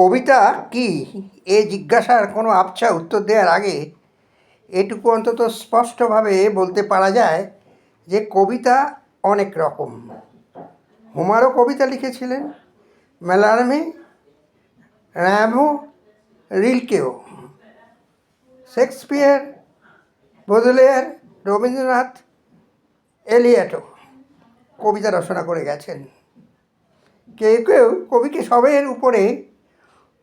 কবিতা কি? এ জিজ্ঞাসার কোনো আবছা উত্তর দেওয়ার আগে এটুকু অন্তত স্পষ্টভাবে বলতে পারা যায় যে কবিতা অনেক রকম। হোমারও কবিতা লিখেছিলেন ম্যালার্মে র্যামো, রিলকেও। শেক্সপিয়ার বোদলেয়ার রবীন্দ্রনাথ এলিয়াটো কবিতা রচনা করে গেছেন। কেউ কেউ কবিকে সবের উপরে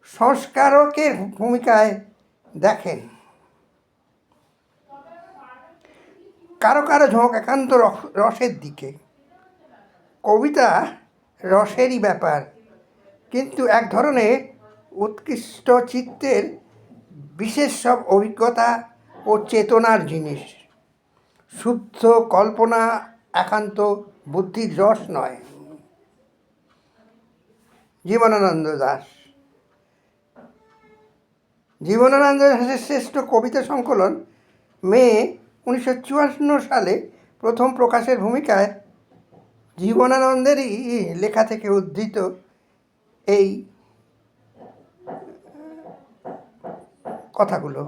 সংস্কারকের ভূমিকায় দেখেন। কারও কারও ঝোঁক একান্ত রস- রসের দিকে। কবিতা রসেরই ব্যাপার, কিন্তু এক ধরনের উৎকৃষ্ট চিত্তের বিশেষ সব অভিজ্ঞতা ও চেতনার জিনিস। শুদ্ধ কল্পনা একান্ত বুদ্ধির রস নয়। জীবনানন্দ দাস। জীবনানন্দ দাসের শ্রেষ্ঠ কবিতা সংকলন মে উনিশশো চুয়ান্ন সালে প্রথম প্রকাশের ভূমিকায় জীবনানন্দেরই লেখা থেকে উদ্ধৃত এই কথাগুলো।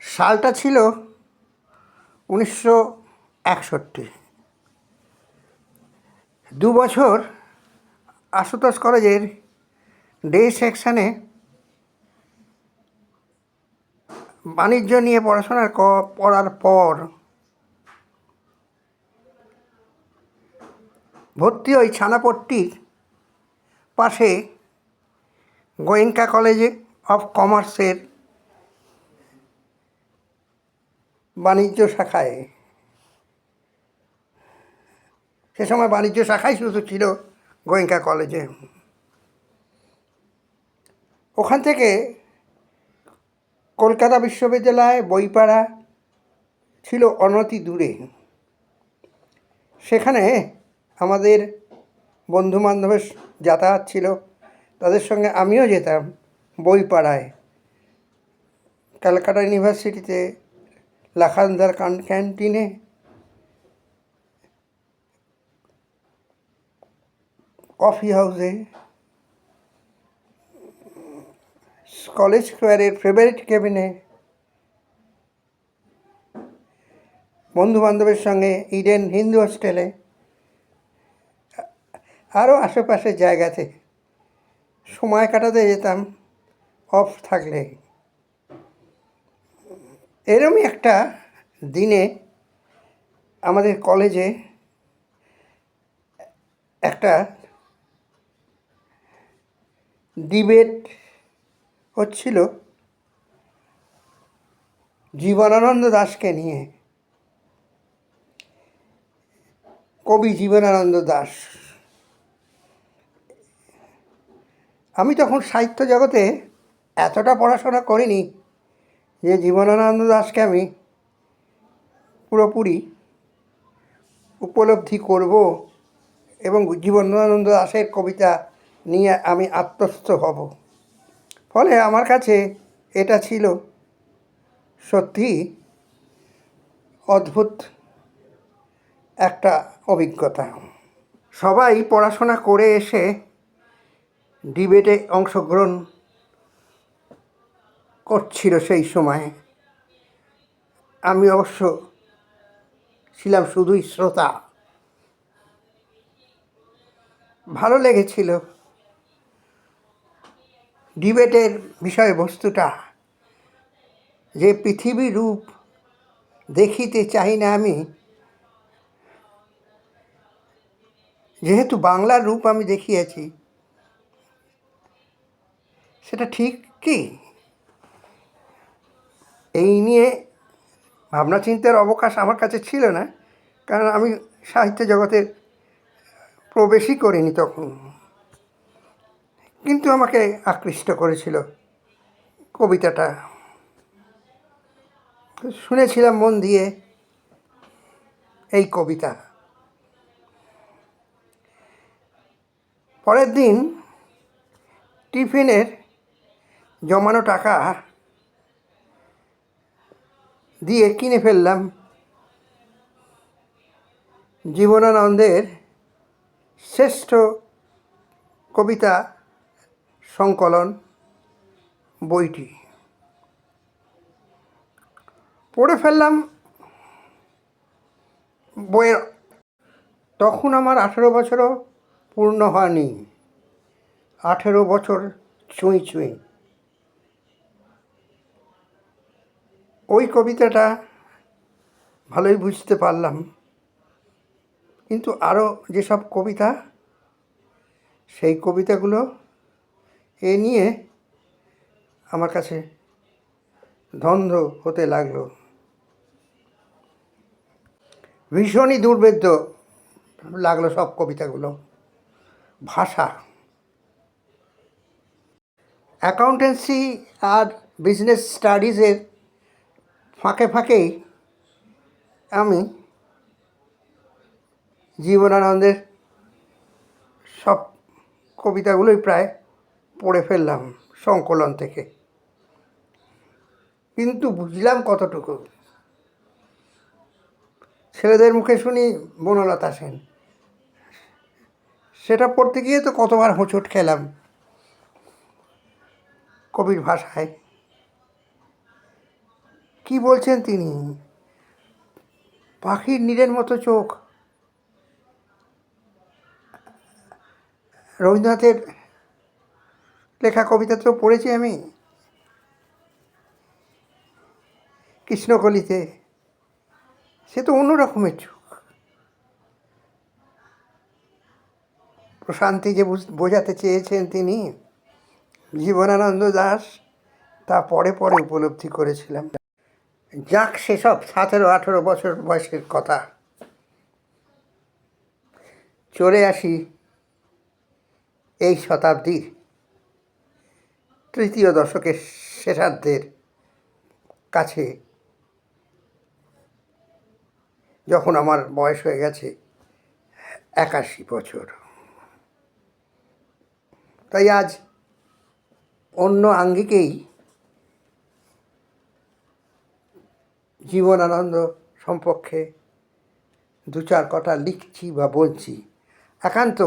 সালটা ছিল উনিশশো একষট্টি। দু বছর আশুতোষ কলেজের ডে সেকশানে বাণিজ্য নিয়ে পড়াশোনার পড়ার পর ভর্তি ওই ছানাপট্টির পাশে গোয়েঙ্কা কলেজে অফ কমার্সের বাণিজ্য শাখায়। সে সময় বাণিজ্য শাখাই শুধু ছিল গোয়েঙ্কা কলেজে। ওখান থেকে কলকাতা বিশ্ববিদ্যালয়, বইপাড়া ছিল অনতি দূরে। সেখানে আমাদের বন্ধু বান্ধবের যাতায়াত ছিল। তাদের সঙ্গে আমিও যেতাম বইপাড়ায়। ক্যালকাটা ইউনিভার্সিটিতে লাখান্দার কান- ক্যান্টিনে। কফি হাউসে কলেজ স্কোয়ারের ফেভারিট কেবিনে বন্ধু বান্ধবের সঙ্গে ইডেন হিন্দু হোস্টেলে আরও আশেপাশের জায়গাতে সময় কাটাতে যেতাম অফ থাকলে। এরমই একটা দিনে আমাদের কলেজে একটা ডিবেট হচ্ছিল জীবনানন্দ দাসকে নিয়ে। কবি জীবনানন্দ দাস। আমি তখন সাহিত্য জগতে এতটা পড়াশোনা করিনি যে জীবনানন্দ দাসকে আমি পুরোপুরি উপলব্ধি করব এবং জীবনানন্দ দাসের কবিতা নিয়ে আমি আত্মস্থ হব। ফলে আমার কাছে এটা ছিল সত্যি অদ্ভুত একটা অভিজ্ঞতা। সবাই পড়াশোনা করে এসে ডিবেটে অংশগ্রহণ করছিল সেই সময়ে। আমি অবশ্য ছিলাম শুধুই শ্রোতা। ভালো লেগেছিল। ডিবেটের বিষয়বস্তুটা যে পৃথিবী রূপ দেখিতে চাই না আমি, যেহেতু বাংলার রূপ আমি দেখিয়েছি, সেটা ঠিক কি? এই নিয়ে ভাবনা চিন্তার অবকাশ আমার কাছে ছিল না, কারণ আমি সাহিত্য জগতের প্রবেশই করিনি তখন। কিন্তু আমাকে আকৃষ্ট করেছিল কবিতাটা। শুনেছিলাম মন দিয়ে এই কবিতা। পরের দিন টিফিনের জমানো টাকা দিয়ে কিনে ফেললাম জীবনানন্দের শ্রেষ্ঠ কবিতা সংকলন বইটি। পড়ে ফেললাম বইয়ের, তখন আমার আঠেরো বছরও পূর্ণ হয়নি। আঠেরো বছর ছুঁই ছুঁই ওই কবিতাটা ভালোই বুঝতে পারলাম। কিন্তু আরও যেসব কবিতা, সেই কবিতাগুলো এ নিয়ে আমার কাছে দ্বন্দ্ব হতে লাগল। ভীষণই দুর্বেদ্য লাগল সব কবিতাগুলো। ভাষা। অ্যাকাউন্টেন্সি আর বিজনেস স্টাডিজের ফাঁকে ফাঁকেই আমি জীবনানন্দের সব কবিতাগুলোই প্রায় পড়ে ফেললাম সংকলন থেকে। কিন্তু বুঝলাম কতটুকু। ছেলেদের মুখে শুনি বনলতা সেন। সেটা পড়তে গিয়ে তো কতবার হোঁচট খেলাম কবির ভাষায়। কি বলছেন তিনি? পাখির নীরের মতো চোখ। রবীন্দ্রনাথের লেখা কবিতা তো পড়েছি আমি। কৃষ্ণকলিতে। সে তো অন্য রকমের চোখ প্রশান্তি যে বুঝ- বোঝাতে চেয়েছেন তিনি, জীবনানন্দ দাস, তা পরে পরে উপলব্ধি করেছিলাম। যাক সেসব, সতেরো, আঠেরো বছর বয়সের কথা। চলে আসি এই শতাব্দীর তৃতীয় দশকের শেষার্ধের কাছে যখন আমার বয়স হয়ে গেছে, একাশি বছর। তাই আজ অন্য আঙ্গিকেই জীবনানন্দ সম্পর্কে দু চার কথা লিখছি বা বলছি। একান্ত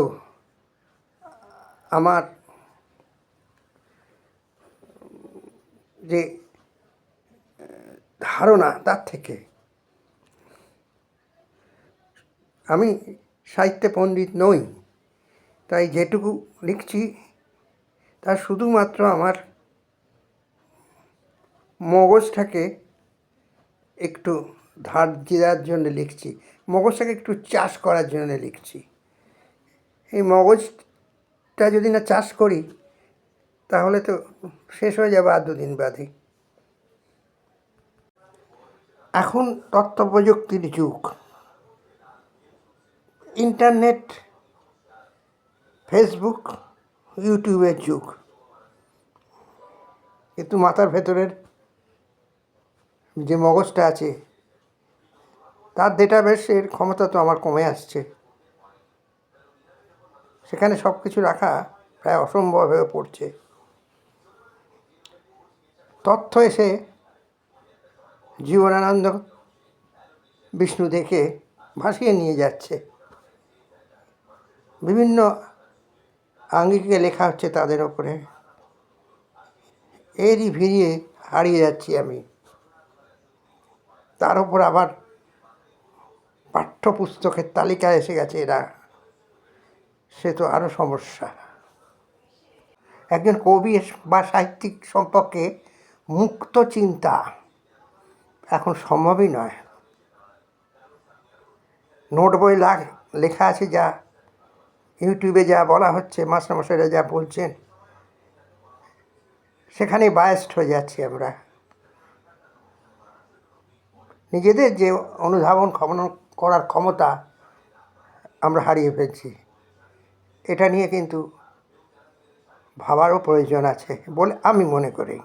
আমার যে ধারণা তার থেকে। আমি সাহিত্য পণ্ডিত নই, তাই যেটুকু লিখছি, তা শুধুমাত্র আমার মগজটাকে একটু ধার দেওয়ার জন্য লিখছি, মগজটাকে একটু চাষ করার জন্য লিখছি। এই মগজটা যদি না চাষ করি তাহলে তো শেষ হয়ে যাবে আর দুদিন বাদে। এখন তথ্য প্রযুক্তির যুগ। ইন্টারনেট, ফেসবুক, ইউটিউবের যুগ। কিন্তু মাথার ভেতরের যে মগজটা আছে, তার ডেটাবেসের ক্ষমতা তো আমার কমে আসছে। সেখানে সব কিছু রাখা প্রায় অসম্ভব হয়ে পড়ছে। তথ্য এসে জীবনানন্দ বিষ্ণু দেখে ভাসিয়ে নিয়ে যাচ্ছে। বিভিন্ন আঙ্গিকে লেখা হচ্ছে তাদের ওপরে। এরই ভিড়িয়ে হারিয়ে যাচ্ছি আমি। তার উপর আবার পাঠ্যপুস্তকের তালিকায় এসে গেছে এরা। সে তো আরও সমস্যা। একজন কবি বা সাহিত্যিক সম্পর্কে মুক্ত চিন্তা এখন সম্ভবই নয়। নোট বই লাখ আছে যা ইউটিউবে যা বলা হচ্ছে মাস্টারমশাইরা যা বলছেন, সেখানে বায়াস্ট হয়ে যাচ্ছি আমরা। নিজেদের যে অনুধাবন করার ক্ষমতা আমরা হারিয়ে ফেলছি। এটা নিয়ে কিন্তু ভাবারও প্রয়োজন আছে বলে আমি মনে করি।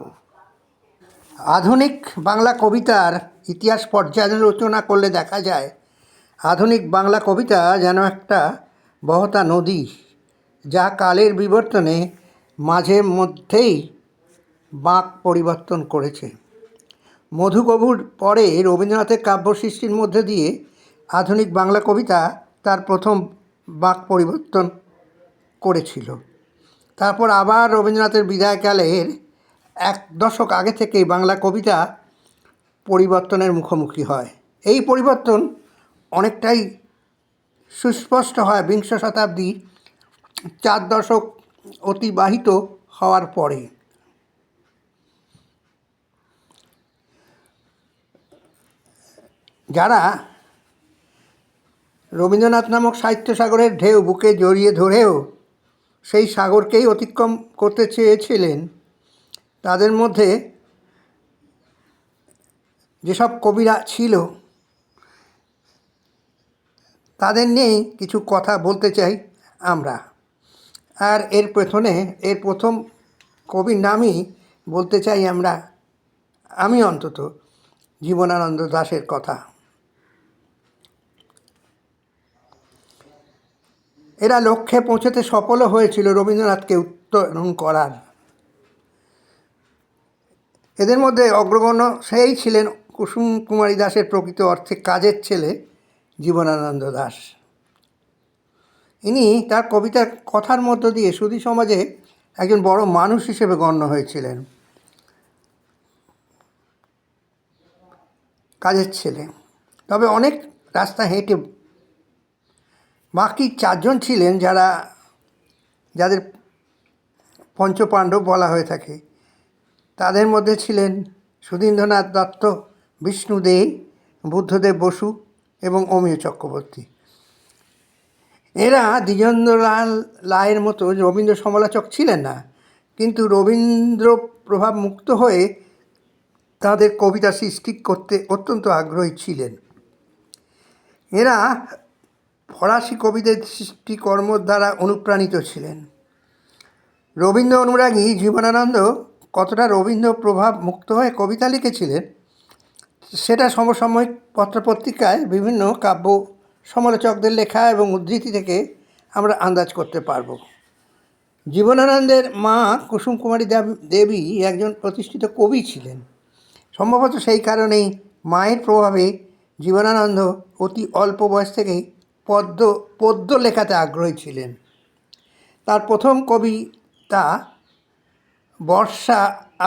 আধুনিক বাংলা কবিতার ইতিহাস পর্যালোচনা করলে দেখা যায়, আধুনিক বাংলা কবিতা যেন একটা বহতা নদী, যা কালের বিবর্তনে মাঝে মধ্যেই বাঁক পরিবর্তন করেছে। মধুকবুর পরে রবীন্দ্রনাথের কাব্য সৃষ্টির মধ্যে দিয়ে আধুনিক বাংলা কবিতা তার প্রথম বাঁক পরিবর্তন করেছিল। তারপর আবার রবীন্দ্রনাথের বিদায়কালের এক দশক আগে থেকেই বাংলা কবিতা পরিবর্তনের মুখোমুখি হয়। এই পরিবর্তন অনেকটাই সুস্পষ্ট হয় বিংশ শতাব্দী চার দশক অতিবাহিত হওয়ার পরে। যারা রবীন্দ্রনাথ নামক সাহিত্য সাগরের ঢেউ বুকে জড়িয়ে ধরেও সেই সাগরকেই অতিক্রম করতে চেয়েছিলেন তাদের মধ্যে যেসব কবিরা ছিল, তাদের নিয়েই কিছু কথা বলতে চাই আমরা। আর এর পেছনে এর প্রথম কবির নামই বলতে চাই আমরা, আমি অন্তত, জীবনানন্দ দাশের কথা। এরা লক্ষ্যে পৌঁছতে সফলও হয়েছিল রবীন্দ্রনাথকে উত্তরণ করার। এদের মধ্যে অগ্রগণ্য সেই ছিলেন কুসুম কুমারী দাসের প্রকৃত অর্থে কাজের ছেলে জীবনানন্দ দাস। ইনি তার কবিতার কথার মধ্য দিয়ে সুধী সমাজে একজন বড় মানুষ হিসেবে গণ্য হয়েছিলেন। কাজের ছেলে। তবে অনেক রাস্তা হেঁটে বাকি চারজন ছিলেন যারা, যাদের পঞ্চপাণ্ডব বলা হয়ে থাকে। তাদের মধ্যে ছিলেন সুধীন্দ্রনাথ দত্ত, বিষ্ণু দে বুদ্ধদেব বসু এবং অমিয় চক্রবর্তী। এরা দ্বিজেন্দ্রলাল লায়ের মতো রবীন্দ্র সমালোচক ছিলেন না, কিন্তু রবীন্দ্র প্রভাব মুক্ত হয়ে তাদের কবিতা সৃষ্টি করতে অত্যন্ত আগ্রহী ছিলেন। এরা ফরাসি কবিদের সৃষ্টিকর্ম দ্বারা অনুপ্রাণিত ছিলেন। রবীন্দ্র অনুরাগী জীবনানন্দ কতটা রবীন্দ্র প্রভাব মুক্ত হয়ে কবিতা লিখেছিলেন, সেটা সমসাময়িক পত্রপত্রিকায় বিভিন্ন কাব্য সমালোচকদের লেখা এবং উদ্ধৃতি থেকে আমরা আন্দাজ করতে পারব। জীবনানন্দের মা কুসুম কুমারী দেব- একজন প্রতিষ্ঠিত কবি ছিলেন। সম্ভবত সেই কারণেই মায়ের প্রভাবে জীবনানন্দ অতি অল্প বয়স থেকেই পদ্য পদ্য লেখাতে আগ্রহী ছিলেন। তার প্রথম কবিতা বর্ষা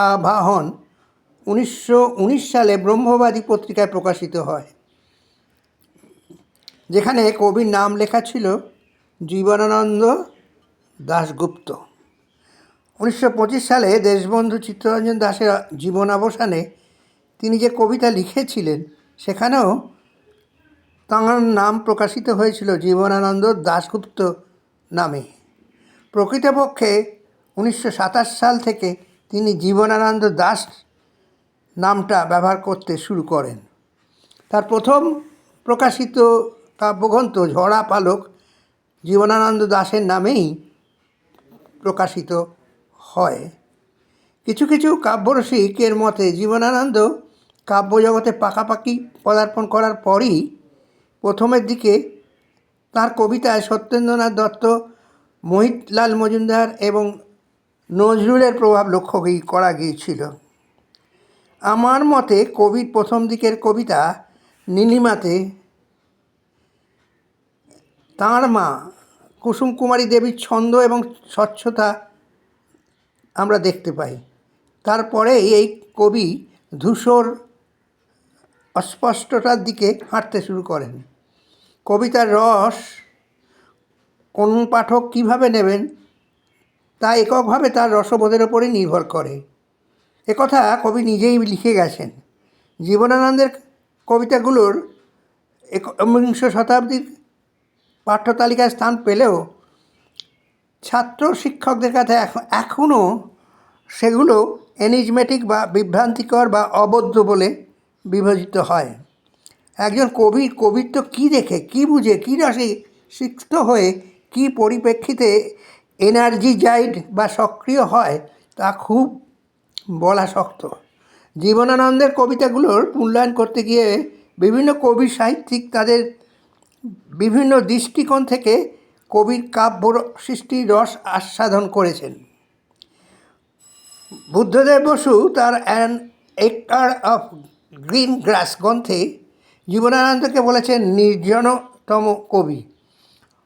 আবাহন উনিশশো উনিশ সালে ব্রহ্মবাদী পত্রিকায় প্রকাশিত হয়, যেখানে কবির নাম লেখা ছিল জীবনানন্দ দাশগুপ্ত। উনিশশো পঁচিশ সালে দেশবন্ধু চিত্তরঞ্জন দাসের জীবনাবসানে তিনি যে কবিতা লিখেছিলেন, সেখানেও তাঁর নাম প্রকাশিত হয়েছিল জীবনানন্দ দাশগুপ্ত নামে। প্রকৃতপক্ষে উনিশশো সাতাশ সাল থেকে তিনি জীবনানন্দ দাস নামটা ব্যবহার করতে শুরু করেন। তার প্রথম প্রকাশিত কাব্যগ্রন্থ ঝরা পালক জীবনানন্দ দাসের নামেই প্রকাশিত হয়। কিছু কিছু কাব্যরসিকের মতে জীবনানন্দ কাব্যজগতে পাকাপাকি পদার্পণ করার পরই প্রথমের দিকে তার কবিতায় সত্যেন্দ্রনাথ দত্ত, মোহিতলাল মজুমদার এবং নজরুলের প্রভাব লক্ষ্য করা গিয়েছিল? আমার মতে কবির প্রথম দিকের কবিতা নীলিমাতে, তাঁর মা কুসুম কুমারী দেবীর ছন্দ এবং স্বচ্ছতা আমরা দেখতে পাই। তারপরে এই কবি ধূসর অস্পষ্টতার দিকে হাঁটতে শুরু করেন। কবিতার রস কোন পাঠক কীভাবে নেবেন তা এককভাবে তার রসবোধের ওপরই নির্ভর করে। একথা কবি নিজেই লিখে গেছেন। জীবনানন্দের কবিতাগুলোর একবিংশ শতাব্দীর পাঠ্যতালিকায় স্থান পেলেও ছাত্র শিক্ষকদের কাছে এখন এখনও সেগুলো এনিজমেটিক বা বিভ্রান্তিকর বা অবদ্ধ বলে বিভাজিত হয়। একজন কবির কবিত্ব কী দেখে, কী বুঝে, কী রসে সিক্ত হয়ে কী পরিপ্রেক্ষিতে এনার্জি জাইড বা সক্রিয় হয় তা খুব বলা শক্ত। জীবনানন্দের কবিতাগুলোর মূল্যায়ন করতে গিয়ে বিভিন্ন কবি সাহিত্যিক তাদের বিভিন্ন দৃষ্টিকোণ থেকে কবির কাব্য সৃষ্টির রস আস্বাদন করেছেন। বুদ্ধদেব বসু তার অ্যান একটার অফ গ্রিন গ্রাস গ্রন্থে জীবনানন্দকে বলেছেন নির্জনতম কবি।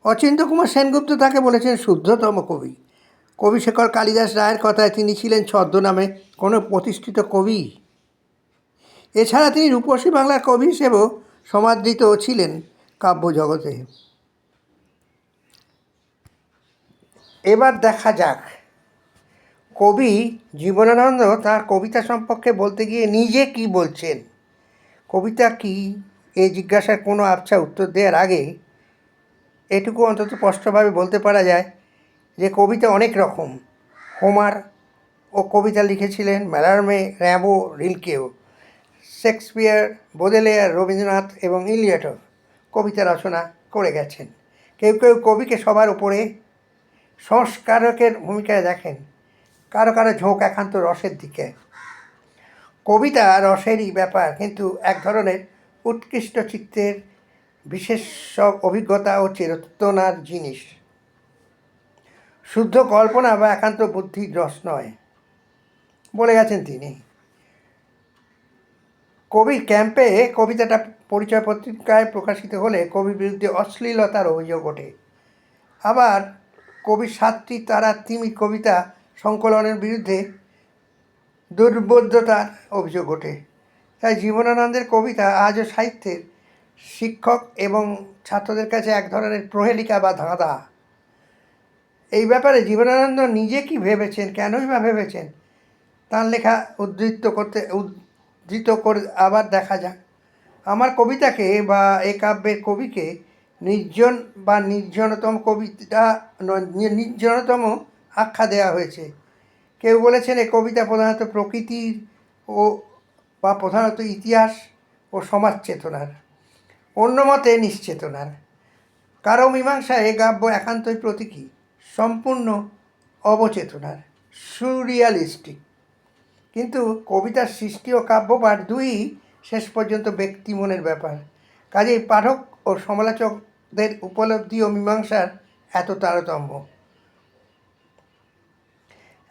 অচিন্ত কুমার সেনগুপ্ত তাকে বলেছেন শুদ্ধতম কবি। কবিশেখর কালিদাস রায়ের কথায় তিনি ছিলেন ছদ্মনামে কোনো প্রতিষ্ঠিত কবি। এছাড়া তিনি রূপসী বাংলার কবি হিসেবেও সমাদৃত ছিলেন কাব্য জগতে এবার দেখা যাক। কবি জীবনানন্দ তার কবিতা সম্পর্কে বলতে গিয়ে নিজে কি বলছেন? কবিতা কি? এই জিজ্ঞাসার কোনো আবছা উত্তর দেওয়ার আগে এটুকু অন্তত স্পষ্টভাবে বলতে পারা যায় যে কবিতা অনেক রকম। হোমার ও কবিতা লিখেছিলেন ম্যালার্মে, র্যাবো, রিলকেও। শেক্সপিয়ার বোদেলেয়ার রবীন্দ্রনাথ এবং ইলিয়টও কবিতা রচনা করে গেছেন। কেউ কেউ কবিকে সবার উপরে সংস্কারকের ভূমিকায় দেখেন। কারও কারও ঝোঁক একান্ত রসের দিকে। কবিতা রসেরই ব্যাপার, কিন্তু এক ধরনের উৎকৃষ্ট চিত্তের বিশেষ সব অভিজ্ঞতা ও চেতনার জিনিস। শুদ্ধ কল্পনা বা একান্ত বুদ্ধির রস নয়, বলে গেছেন তিনি। কবির ক্যাম্পে কবিতাটা পরিচয় পত্রিকায় প্রকাশিত হলে কবির বিরুদ্ধে অশ্লীলতার অভিযোগ ওঠে। আবার কবির সাতটি তারা তিমি কবিতা সংকলনের বিরুদ্ধে দুর্বোধ্যতার অভিযোগ ওঠে। তাই জীবনানন্দের কবিতা আজও সাহিত্যের শিক্ষক এবং ছাত্রদের কাছে এক ধরনের প্রহেলিকা বা ধাঁধা। এই ব্যাপারে জীবনানন্দ নিজে কি ভেবেছেন, কেনই বা ভেবেছেন, তার লেখা উদ্ধৃত করতে, উদ্ধৃত করে আবার দেখা যাক। আমার কবিতাকে বা এ কাব্যের কবিকে নির্জন বা নির্জনতম কবিতা নির্জনতম আখ্যা দেওয়া হয়েছে। কেউ বলেছেন এই কবিতা প্রধানত প্রকৃতির ও, বা প্রধানত ইতিহাস ও সমাজ চেতনার। অন্য মতে নিশ্চেতনার। কারও মীমাংসায় এ কাব্য একান্তই প্রতীকী, সম্পূর্ণ অবচেতনার, সুরিয়ালিস্টিক। কিন্তু কবিতার সৃষ্টি ও কাব্য কাব্যপাঠ দুই শেষ পর্যন্ত ব্যক্তি মনের ব্যাপার। কাজেই পাঠক ও সমালোচকদের উপলব্ধি ও মীমাংসার এত তারতম্য।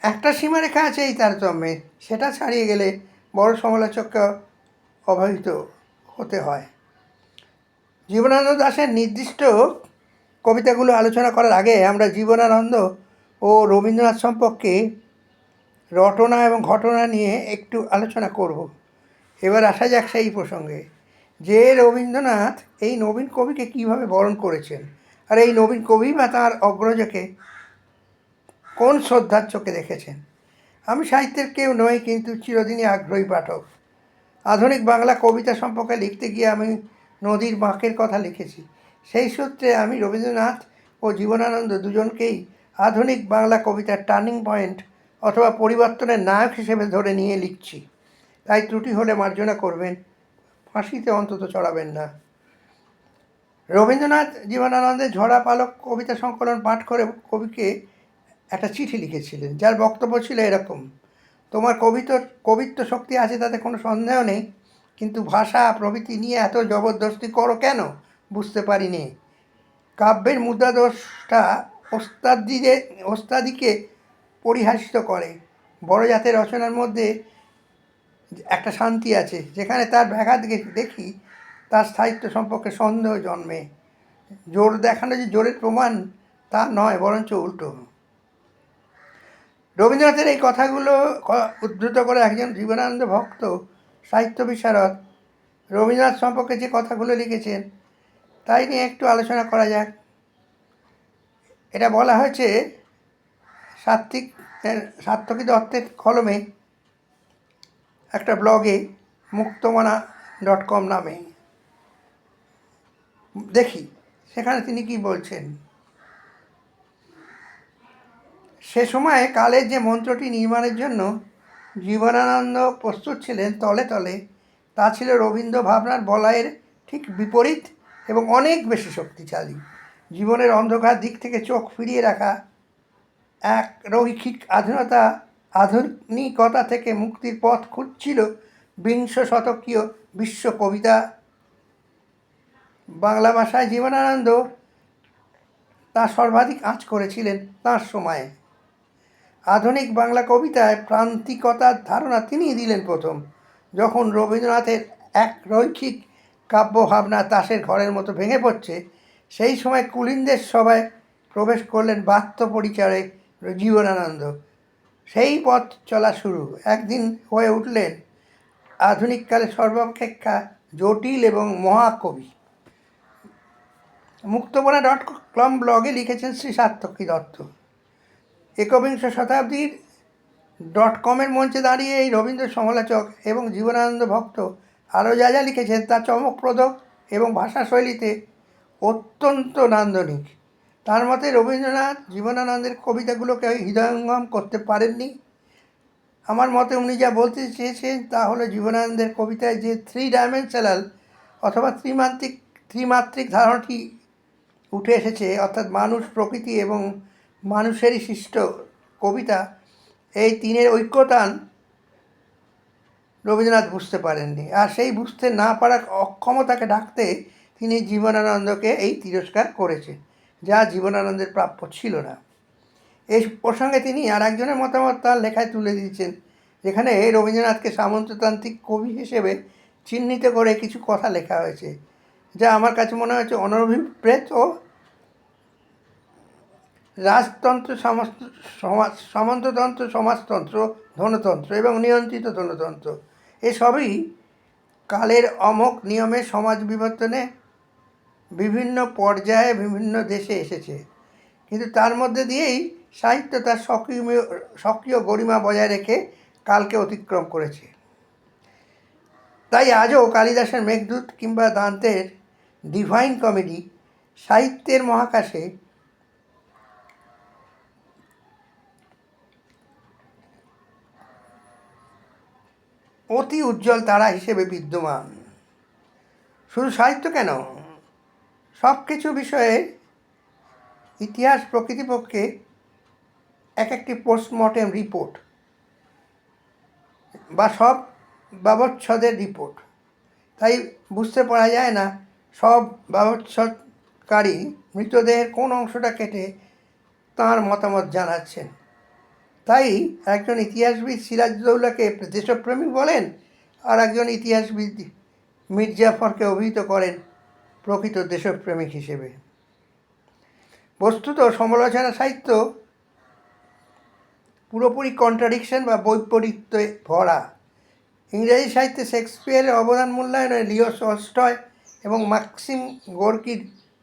একটা সীমারেখা আছে এই তারতম্যে, সেটা ছাড়িয়ে গেলে বড় সমালোচককে অবহিত হতে হয়। জীবনানন্দ দাশের নির্দিষ্ট কবিতাগুলো আলোচনা করার আগে আমরা জীবনানন্দ ও রবীন্দ্রনাথ সম্পর্কে রটনা এবং ঘটনা নিয়ে একটু আলোচনা করব। এবার আসা যাক সেই প্রসঙ্গে। যে রবীন্দ্রনাথ এই নবীন কবিকে কীভাবে বরণ করেছেন? আর এই নবীন কবি বা তাঁর অগ্রজকে কোন শ্রদ্ধার চোখে দেখেছেন? আমি সাহিত্যের কেউ নই, কিন্তু চিরদিনই আগ্রহী পাঠক। আধুনিক বাংলা কবিতা সম্পর্কে লিখতে গিয়ে আমি নদীর বাঁকের কথা লিখেছি। সেই সূত্রে আমি রবীন্দ্রনাথ ও জীবনানন্দ দুজনকেই আধুনিক বাংলা কবিতার টার্নিং পয়েন্ট অথবা পরিবর্তনের নায়ক হিসেবে ধরে নিয়ে লিখছি। তাই ত্রুটি হলে মার্জনা করবেন, ফাঁসিতে অন্তত চড়াবেন না। রবীন্দ্রনাথ জীবনানন্দের ঝরা পালক কবিতা সংকলন পাঠ করে কবিকে একটা চিঠি লিখেছিলেন, যার বক্তব্য ছিল এরকম, তোমার কবিতর, কবিত্ব শক্তি আছে তাতে কোনো সন্দেহ নেই কিন্তু ভাষা প্রভৃতি নিয়ে এত জবরদস্তি করো কেন? বুঝতে পারিনি। কাব্যের মুদ্রাদোষটা ওস্তাদিদের ওস্তাদিকে পরিহাসিত করে। বড় জাতের রচনার মধ্যে একটা শান্তি আছে, যেখানে তার ব্যাঘাত দেখি তার স্থায়িত্ব সম্পর্কে সন্দেহ জন্মে। জোর দেখানো যে জোরের প্রমাণ তা নয়, বরঞ্চ উল্টো। রবীন্দ্রনাথের এই কথাগুলো উদ্ধৃত করে একজন জীবনানন্দ ভক্ত সাহিত্য বিশারদ রবীন্দ্রনাথ সম্পর্কে যে কথাগুলো লিখেছেন, তাই নিয়ে একটু আলোচনা করা যাক। এটা বলা হয়েছে সাত্বিক সাত্তকী দত্তের কলমে, একটা ব্লগে মুক্তমনা ডট কম নামে। দেখি, সেখানে তিনি কি বলছেন? সে সময়ে কালের যে মন্ত্রটি নির্মাণের জন্য জীবনানন্দ প্রস্তুত ছিলেন তলে তলে। তা ছিল রবীন্দ্র ভাবনার বলয়ের ঠিক বিপরীত এবং অনেক বেশি শক্তিশালী। জীবনের অন্ধকার দিক থেকে চোখ ফিরিয়ে রাখা এক রৈখিক আধুনতা, আধুনিকতা থেকে মুক্তির পথ খুঁজছিল বিংশ শতকীয় বিশ্ব কবিতা। বাংলা ভাষায় জীবনানন্দ তা সর্বাধিক আঁচ করেছিলেন তাঁর সময়ে। আধুনিক বাংলা কবিতায় প্রান্তিকতার ধারণা তিনিই দিলেন প্রথম। যখন রবীন্দ্রনাথের এক রৈখিক কাব্য ভাবনা তাসের ঘরের মতো ভেঙে পড়ছে, সেই সময় কুলিনদের সভায় প্রবেশ করলেন বাত্য পরিচয়ে জীবনানন্দ। সেই পথ চলা শুরু। একদিন হয়ে উঠলেন আধুনিককালে সর্বাপেক্ষা জটিল এবং মহাকবি। মুক্তবনা ডট কম ব্লগে লিখেছেন শ্রী সার্থকী দত্ত। একবিংশ শতাব্দীর ডট কমের মঞ্চে দাঁড়িয়ে এই রবীন্দ্র সমালোচক এবং জীবনানন্দ ভক্ত আরও যা যা লিখেছেন তা চমকপ্রদ এবং ভাষাশৈলীতে অত্যন্ত নান্দনিক। তার মতে রবীন্দ্রনাথ জীবনানন্দের কবিতাগুলোকে হৃদয়ঙ্গম করতে পারেননি। আমার মতে উনি যা বলতে চেয়েছেন তা হলো জীবনানন্দের কবিতায় যে থ্রি ডাইমেনশনাল অথবা ত্রিমাত্রিক ত্রিমাত্রিক ধারণাটি উঠে এসেছে, অর্থাৎ মানুষ, প্রকৃতি এবং মানুষেরই সৃষ্ট কবিতা, এই তিনের ঐক্যতান রবীন্দ্রনাথ বুঝতে পারেননি। আর সেই বুঝতে না পারার অক্ষমতাকে ডাকতে তিনি জীবনানন্দকে এই তিরস্কার করেছেন যা জীবনানন্দের প্রাপ্য ছিল না। এই প্রসঙ্গে তিনি আর একজনের মতামত তার লেখায় তুলে দিয়েছেন, যেখানে এই রবীন্দ্রনাথকে সামন্ততান্ত্রিক কবি হিসেবে চিহ্নিত করে কিছু কথা লেখা হয়েছে, যা আমার কাছে মনে হয়েছে অনভিপ্রেত ও রাজতন্ত্র সমাজ, সামন্ততন্ত্র, সমাজতন্ত্র, ধনতন্ত্র এবং নিয়ন্ত্রিত ধনতন্ত্র। এসবই কালের অমক নিয়মে সমাজ বিবর্তনে বিভিন্ন পর্যায়ে বিভিন্ন দেশে এসেছে। কিন্তু তার মধ্যে দিয়েই সাহিত্য তার সক্রিয় সক্রিয় গরিমা বজায় রেখে কালকে অতিক্রম করেছে। তাই আজও কালিদাসের মেঘদূত কিংবা দান্তের ডিভাইন কমেডি সাহিত্যের মহাকাশে অতি উজ্জ্বল তারা হিসেবে বিদ্যমান। শুধু সাহিত্য কেন? সব কিছু বিষয়ে ইতিহাস প্রকৃতিপক্ষে এক একটি পোস্টমর্টেম রিপোর্ট বা সব ব্যবচ্ছেদের রিপোর্ট। তাই বুঝতে পারা যায় না, সব ব্যবচ্ছেদকারী মৃতদেহের কোন অংশটা কেটে তাঁর মতামত জানাচ্ছেন। তাই একজন ইতিহাসবিদ সিরাজদৌল্লাকে দেশপ্রেমিক বলেন আর একজন ইতিহাসবিদ মির্জাফরকে অভিহিত করেন প্রকৃত দেশপ্রেমিক হিসেবে। বস্তুত সমালোচনা সাহিত্য পুরোপুরি কন্ট্রাডিকশন বা বৈপরীত্যে ভরা। ইংরেজি সাহিত্যে শেক্সপিয়ারের অবদান মূল্যায়নে লিও টলস্টয় এবং মাক্সিম গোর্কির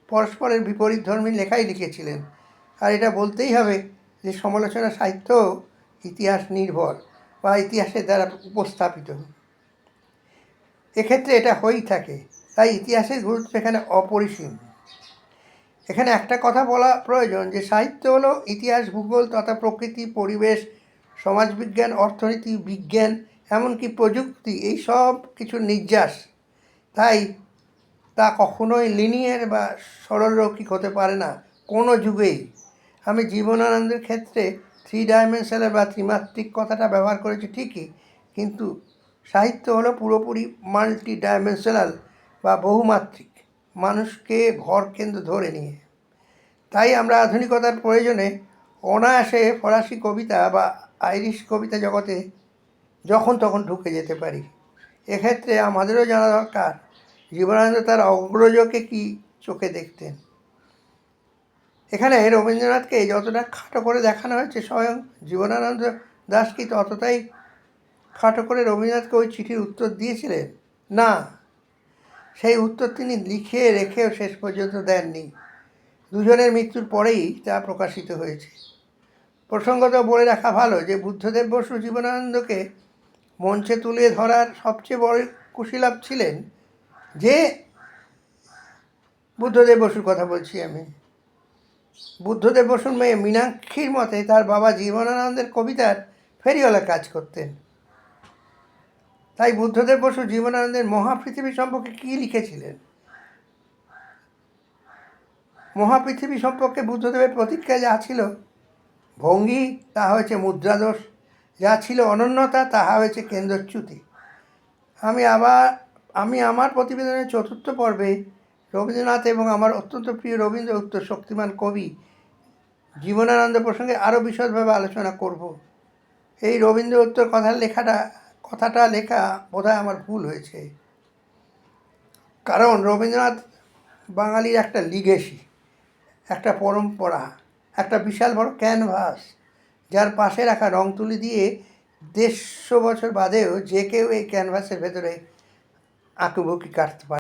পরস্পরের বিপরীত ধর্মী লেখাই লিখেছিলেন। আর এটা বলতেই হবে যে সমালোচনা, সাহিত্য ইতিহাস নির্ভর বা ইতিহাসের দ্বারা উপস্থাপিত। এক্ষেত্রে এটা হয়েই থাকে, তাই ইতিহাসের গুরুত্ব এখানে অপরিসীম। এখানে একটা কথা বলা প্রয়োজন যে, সাহিত্য হলো ইতিহাস, ভূগোল তথা প্রকৃতি, পরিবেশ, সমাজবিজ্ঞান, অর্থনীতি, বিজ্ঞান, এমনকি প্রযুক্তি, এই সব কিছু নির্যাস। তাই তা কখনোই লিনিয়ার বা সরলরৈখিক হতে পারে না, কোনো যুগেই। আমি জীবনানন্দের ক্ষেত্রে থ্রি ডাইমেনশনাল বা ত্রিমাত্রিক কথাটা ব্যবহার করেছি ঠিকই, কিন্তু সাহিত্য হলো পুরোপুরি মাল্টি ডাইমেনশনাল বা বহুমাত্রিক, মানুষকে ঘর কেন্দ্র ধরে নিয়ে। তাই আমরা আধুনিকতার প্রয়োজনে অনায়াসে ফরাসি কবিতা বা আইরিশ কবিতা জগতে যখন তখন ঢুকে যেতে পারি। এক্ষেত্রে আমাদেরও জানা দরকার, জীবনানন্দ তার অগ্রজকে কি চোখে দেখতেন? এখানে রবীন্দ্রনাথকে যতটা খাটো করে দেখানো হয়েছে স্বয়ং জীবনানন্দ দাস কি ততটাই খাটো করে রবীন্দ্রনাথকে ওই চিঠির উত্তর দিয়েছিলেন। না, সেই উত্তর তিনি লিখে রেখেও শেষ পর্যন্ত দেননি। দুজনের মৃত্যুর পরেই তা প্রকাশিত হয়েছে। প্রসঙ্গত বলে রাখা ভালো যে বুদ্ধদেব বসু জীবনানন্দকে মঞ্চে তুলে ধরার সবচেয়ে বড় কুশীলাভ ছিলেন যে বুদ্ধদেব বসুর কথা বলছি আমি। বুদ্ধদেব বসুর মেয়ে মীনাক্ষীর মতে তার বাবা জীবনানন্দের কবিতার ফেরিওয়ালা কাজ করতেন। তাই বুদ্ধদেব বসু জীবনানন্দের মহাপৃথিবী সম্পর্কে কী লিখেছিলেন? মহাপৃথিবী সম্পর্কে বুদ্ধদেবের প্রতিক্রিয়া যা ছিল, ভঙ্গি, তা হয়েছে মুদ্রাদোষ, যা ছিল অনন্যতা তাহা হয়েছে কেন্দ্রচ্যুতি। আমি আবার, আমি আমার প্রতিবেদনের চতুর্থ পর্বে রবীন্দ্রনাথ এবং আমার অত্যন্ত প্রিয় রবীন্দ্র উত্তর শক্তিমান কবি জীবনানন্দ প্রসঙ্গে আরও বিশদভাবে আলোচনা করব। এই রবীন্দ্র উত্তর কথার লেখাটা, কথাটা লেখা বোধহয় আমার ভুল হয়েছে। কারণ রবীন্দ্রনাথ বাঙালির একটা লিগেসি, একটা পরম্পরা, একটা বিশাল বড় ক্যানভাস, যার পাশে রাখা রং তুলি দিয়ে দেড়শো বছর বাদেও যে কেউ এই ক্যানভাসের ভেতরে আঁকুবুকি কাটতে পারে।